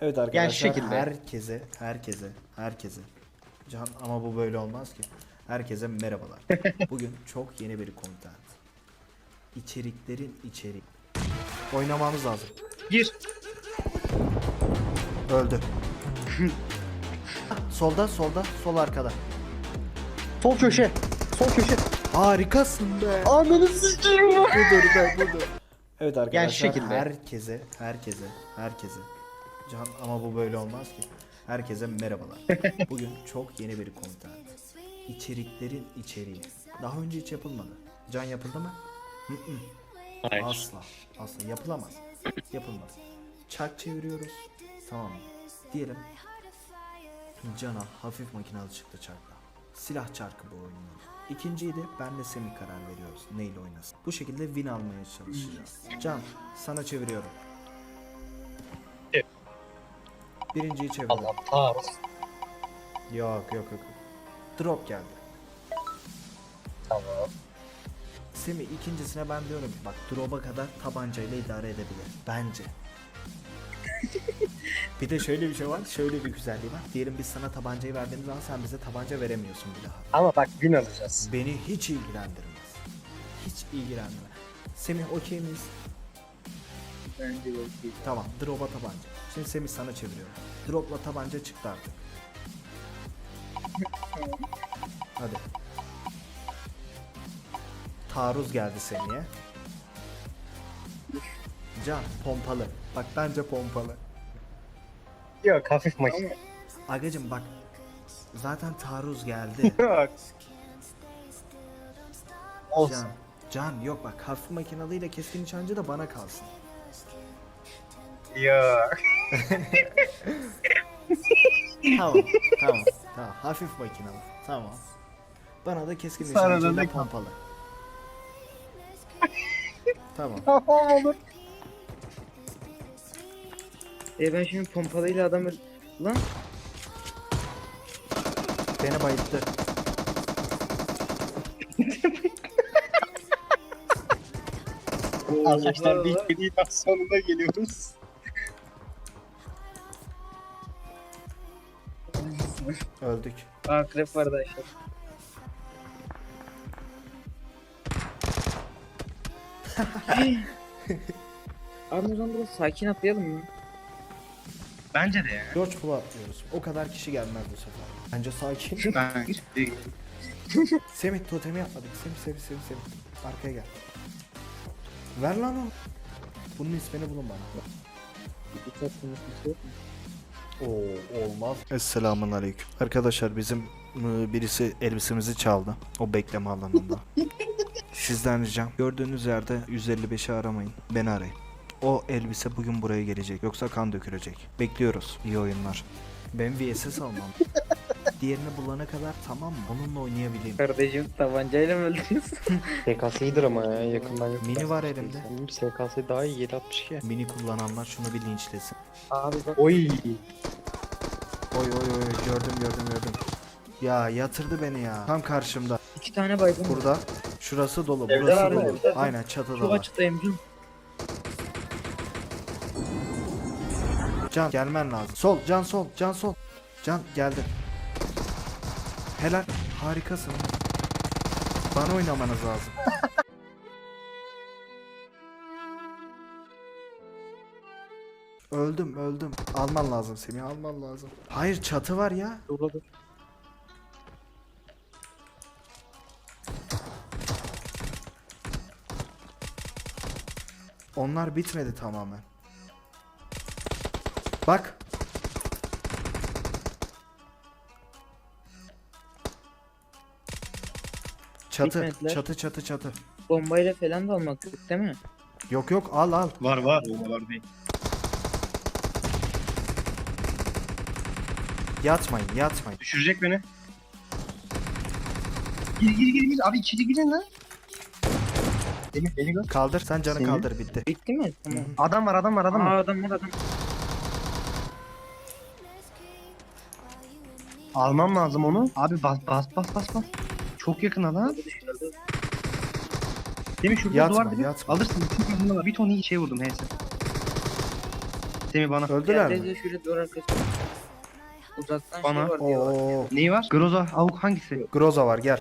Evet arkadaşlar şekilde. herkese herkese herkese Can ama bu böyle olmaz ki. Herkese merhabalar. Bugün çok yeni bir content. İçeriklerin içerik. Oynamamız lazım. Gir. Öldü. solda solda sol arkada. Sol köşe. Sol köşe. Harikasın be. Ananı sikeyim bu. budur be budur. Evet arkadaşlar şekilde. herkese herkese herkese Can ama bu böyle olmaz ki. Herkese merhabalar. Bugün çok yeni bir content. İçeriklerin içeriği. Daha önce hiç yapılmadı. Can yapıldı mı? Hı hı. Hayır. Asla. Asla yapılamaz. Yapılmaz. Çark çeviriyoruz. Tamam mı? Diyelim Cana hafif makinalı çıktı çarkla. Silah çarkı bu oyunun. İkinciyi de benle Semih karar veriyoruz. Neyle oynasın. Bu şekilde win almaya çalışacağız. Can sana çeviriyorum. Birinciyi çevirdim. Allah tarz. Yok yok yok. yok. Drop geldi. Tamam. Semih ikincisine ben diyorum bak drop'a kadar tabancayla idare edebilir. Bence. bir de şöyle bir şey var. Şöyle bir güzelliği var. Diyelim biz sana tabancayı verdiğimiz zaman sen bize tabanca veremiyorsun bir daha. Ama bak gün alacağız. Beni hiç ilgilendirmez. Hiç ilgilendirmez. Semih okey miyiz? Bence okey. Tamam. Drop'a tabanca. Şimdi Semih sana çeviriyorum. Drop'la tabanca çıktı artık. Hadi. Taarruz geldi Semih'e. Can pompalı. Bak bence pompalı. Yok hafif makine. Agacım bak. Zaten taarruz geldi. Yok. Olsun. Can. Can yok bak hafif makinalıyla keskin nişancı da bana kalsın. Yok. Tamam tamam tamam hafif makinalı tamam. Bana da keskin nişancıyla ne kal- pompalı. tamam. Tamam olur. E ben şimdi pompalıyla adam öl... Lan Beni bayılttı. Arkadaşlar bir videonun sonunda geliyoruz. Öldük. akrep vardı aşağıda. Abi o zaman biraz sakin atlayalım mı? Bence de ya. George Pool'a atlıyoruz. O kadar kişi gelmez bu sefer. Bence sakin. Bence de. Semih totemi yapmadık. Semih Semih Semih Semih. Arkaya gel. Ver lan onu. Bunun ismini bulun bana. Bir Oo olmaz. Esselamun aleyküm. Arkadaşlar bizim ıı, birisi elbisemizi çaldı. O bekleme alanında. Sizden ricam gördüğünüz yerde 155'i aramayın. Beni arayın. O elbise bugün buraya gelecek. Yoksa kan dökülecek. Bekliyoruz. İyi oyunlar. Ben VSS almam. Diğerini bulana kadar tamam mı? Onunla oynayabileyim. Kardeşim tabancayla mı öldünüz? SKS iyidir ama ya yakından yok. Mini var elimde. Benim SKS daha iyi 762. Mini kullananlar şunu bir linçlesin. Abi bak Oy. Oy oy oy gördüm gördüm gördüm. Ya yatırdı beni ya. Tam karşımda. iki tane baygın. Burada. Şurası dolu. Evde Burası var dolu. Evde. Aynen çatıda Çok var. açıktayım canım. Can gelmen lazım. Sol, can sol, can sol. Can geldi. Helal. Harikasın. Bana oynamanız lazım. öldüm, öldüm. Alman lazım Semih, alman lazım. Hayır, çatı var ya. Dur. Onlar bitmedi tamamen. Bak. Çatı, Bitmediler. çatı, çatı, çatı. Bombayla falan da almak yok değil mi? Yok yok al al. Var var. Var değil. Yatmayın, yatmayın. Düşürecek beni. Gir gir gir gir. Abi içeri girin lan. Beni beni gör. Kaldır, sen canı Seni- kaldır bitti. Bitti mi? Tamam. Adam var adam var adam Aa var. adam var adam. Almam lazım onu. Abi bas bas bas bas bas. Çok yakın. Dışarıda. Değil mi şurada Yatma, duvar dibi? yatma. Alırsın. Bir ton iyi şey vurdum heyse. Semih bana. Öldüler mi? şöyle arkadaşlar. Uzaktan Bana. şey var diyorlar. Oo. Neyi var? Groza. Avuk hangisi? Groza var gel.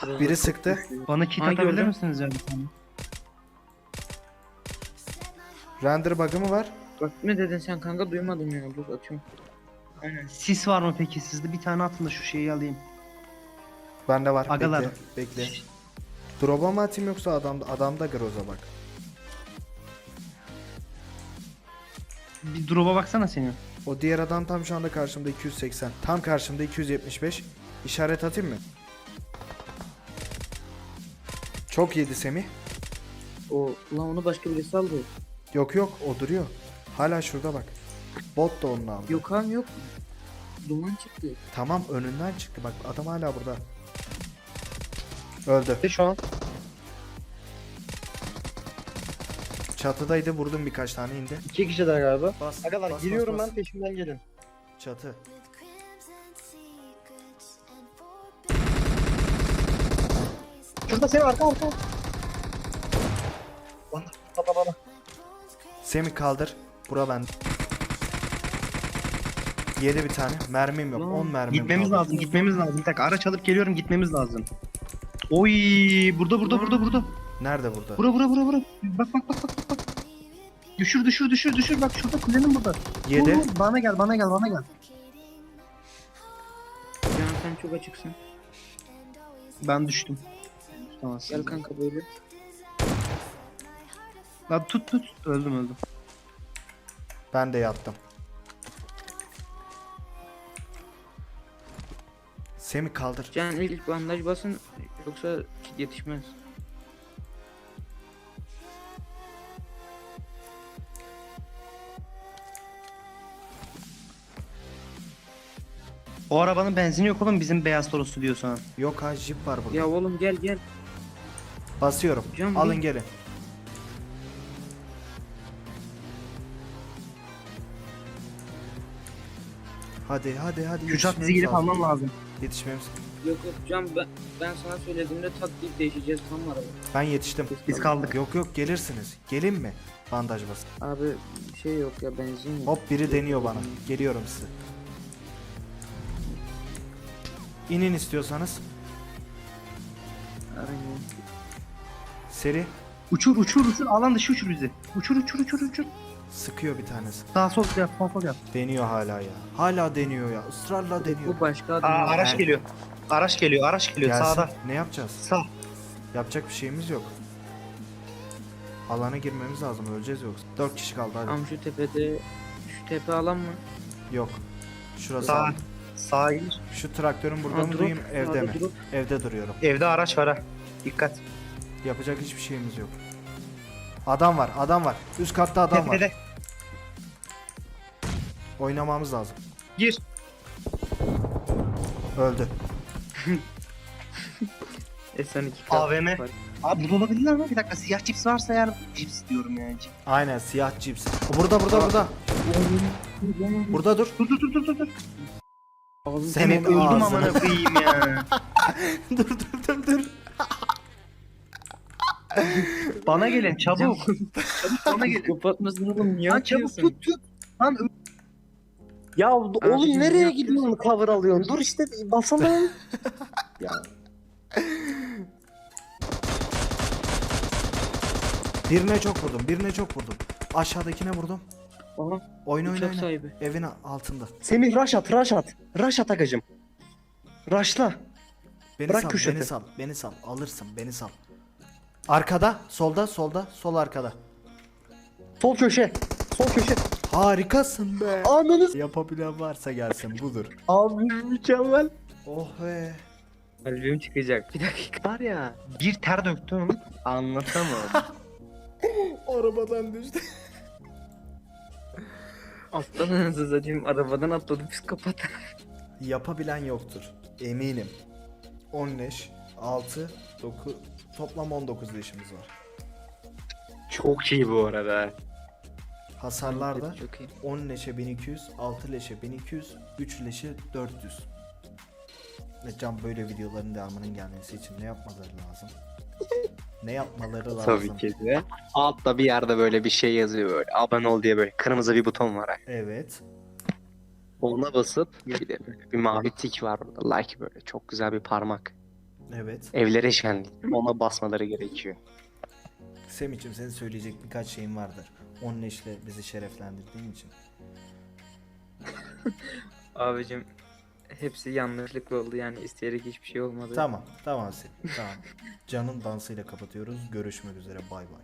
Şurada Biri çok sıktı. Bana kit Hangi atabilir misiniz ya bir tane? Render bug'ı mı var? Bak ne dedin sen kanka duymadım ya dur atıyorum. Aynen. Sis var mı peki sizde? Bir tane atın da şu şeyi alayım. Bende var. Agalar. Bekle. Bekle. Drop'a mı atayım yoksa adam adamda Groza bak. Bir drop'a baksana senin. O diğer adam tam şu anda karşımda 280. Tam karşımda 275. İşaret atayım mı? Çok yedi Semih. O ulan onu başka birisi aldı. Yok yok o duruyor. Hala şurada bak. Bot da onu aldı. Yok abi yok. Duman çıktı. Tamam önünden çıktı bak adam hala burada. Öldü. Şu an Çatıdaydı vurdum birkaç tane indi. iki kişiler galiba. Bas. Agalar bas, giriyorum bas, ben peşimden gelin. bas. Çatı. Şurada seni arka arka. Bana bana bana. Semih kaldır. Bura ben. Yedi bir tane. Mermim yok. Lan, 10 mermim Gitmemiz kaldı. lazım, gitmemiz lazım. Bir dakika araç alıp geliyorum, gitmemiz lazım. Oy, burada burada burada burada. Nerede burada? Bura bura bura bura. Bak bak bak bak bak. Düşür düşür düşür düşür bak şurada kulenin burada. Yedi. Vur, vur. Bana gel bana gel bana gel. Can sen çok açıksın. Ben düştüm. Tamam. Gel kanka böyle. Lan tut tut. Öldüm öldüm. Ben de yattım. Semih kaldır. Can ilk bandaj basın yoksa kit yetişmez. O arabanın benzini yok oğlum bizim beyaz Toros'u diyor sana. Yok ha jip var burada. Ya oğlum gel gel. Basıyorum. Can Alın gelin. Hadi hadi hadi. Kürşat bizi yetişmemiz gelip lazım. alman lazım. Yetişmemiz. Yok yok Can ben, ben sana söylediğimde tak deyip değişeceğiz tam araba. Ben yetiştim. Biz kaldık. Yok yok gelirsiniz. Gelin mi? Bandaj bas. Abi şey yok ya benzin yok. Hop biri deniyor bana. Geliyorum size. İnin istiyorsanız. Aynen. Seri. Uçur uçur uçur alan dışı uçur bizi. Uçur uçur uçur uçur. Sıkıyor bir tanesi. Sağ sol yap sol sol yap. Deniyor hala ya. Hala deniyor ya. Israrla deniyor. Bu başka adam. Aa araç geliyor. Araç geliyor araç geliyor Gelsin. sağda. Ne yapacağız? Sağ. Yapacak bir şeyimiz yok. Alana girmemiz lazım. Öleceğiz yoksa. 4 kişi kaldı hadi. Am şu tepede şu tepe alan mı? Yok. Şurası. Sağ. al. Sağa gir. Şu traktörün burada Aa, mı drop, duyayım evde sağda mi? drop. Evde duruyorum. Evde araç var ha. Dikkat. Yapacak hiçbir şeyimiz yok. Adam var, adam var. Üst katta adam var. Tepede. Oynamamız lazım. Gir. Öldü. S12 AVM. var. Abi burada olabilirler mi? Bir dakika siyah cips varsa eğer cips diyorum yani. Aynen siyah cips. Burada burada burada. Burada dur. Dur dur dur dur dur. Ağzım Senin Senin öldüm amına koyayım ya. dur dur dur dur. Bana gelin çabuk. çabuk bana gelin. Kapatmasın oğlum niye Lan çabuk tut tut. Lan Ya oğlum ne nereye yapıyorsun? gidiyorsun cover alıyorsun? Dur işte basalım. ya Birine çok vurdum, birine çok vurdum. Aşağıdakine vurdum. Aha Oyna oyna oyna. sahibi. Evin altında. Semih rush at rush at. Rush at agacım. Rushla. Beni Bırak sal, köşede. beni sal, beni sal. Alırsın, beni sal. Arkada, solda, solda, sol arkada. Sol köşe. Sol köşe. Harikasın be. Ananız. Yapabilen varsa gelsin budur. Abi mükemmel. Oh be. Kalbim çıkacak. Bir dakika. Var ya. bir ter döktüm. Anlatamam. Arabadan düştü. Aslan anasını satayım arabadan atladı psikopat. Yapabilen yoktur. Eminim. 10 leş, 6, 9, toplam 19 leşimiz var. Çok iyi bu arada. Hasarlar da Çok iyi. 10 leşe 1200, 6 leşe 1200, 3 leşe 400. Ve Can böyle videoların devamının gelmesi için ne yapmaları lazım? Ne yapmaları lazım? Tabii ki de. Altta bir yerde böyle bir şey yazıyor böyle. Abone ol diye böyle kırmızı bir buton var. Evet. Ona basıp bir de böyle bir mavi tik var orada. Like böyle çok güzel bir parmak. Evet. Evlere şenlik. Ona basmaları gerekiyor. Semih'cim senin söyleyecek birkaç şeyin vardır. Onun eşle bizi şereflendirdiğin için. Abicim hepsi yanlışlıkla oldu yani isteyerek hiçbir şey olmadı. Tamam. Tamam Semih. Tamam. Canın dansıyla kapatıyoruz. Görüşmek üzere. Bay bay.